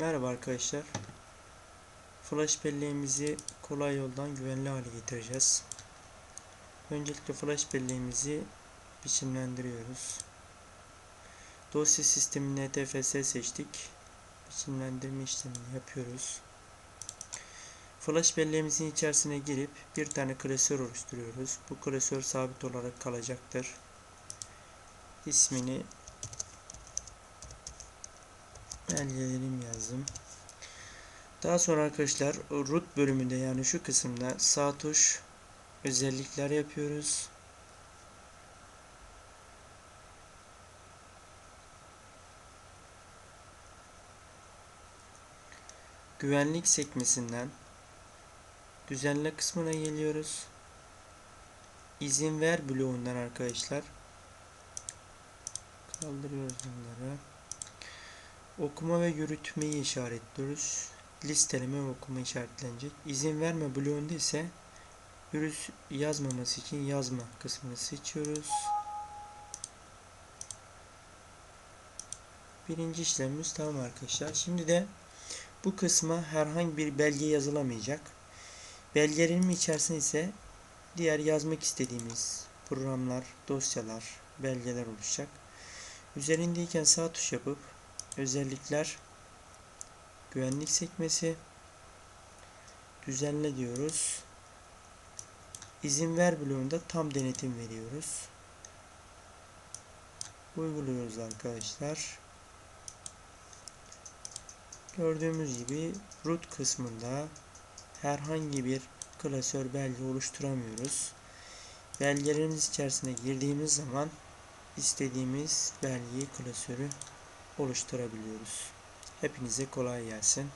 Merhaba arkadaşlar. Flash belleğimizi kolay yoldan güvenli hale getireceğiz. Öncelikle flash belleğimizi biçimlendiriyoruz. Dosya sistemi NTFS seçtik. Biçimlendirme işlemini yapıyoruz. Flash belleğimizin içerisine girip bir tane klasör oluşturuyoruz. Bu klasör sabit olarak kalacaktır. İsmini belgelerim yazdım. Daha sonra arkadaşlar root bölümünde yani şu kısımda sağ tuş özellikler yapıyoruz. Güvenlik sekmesinden düzenle kısmına geliyoruz. İzin ver bloğundan arkadaşlar kaldırıyoruz bunları. Okuma ve yürütmeyi işaretliyoruz. Listeleme ve okuma işaretlenecek. İzin verme bloğunda ise virüs yazmaması için yazma kısmını seçiyoruz. Birinci işlemimiz tamam arkadaşlar. Şimdi de bu kısma herhangi bir belge yazılamayacak. Belgelerin içerisinde ise diğer yazmak istediğimiz programlar, dosyalar, belgeler oluşacak. Üzerindeyken sağ tuş yapıp özellikler güvenlik sekmesi düzenle diyoruz. İzin ver bloğunda tam denetim veriyoruz. Uyguluyoruz arkadaşlar. Gördüğümüz gibi root kısmında herhangi bir klasör belge oluşturamıyoruz. Belgelerimiz içerisine girdiğimiz zaman istediğimiz belgeyi klasörü oluşturabiliyoruz. Hepinize kolay gelsin.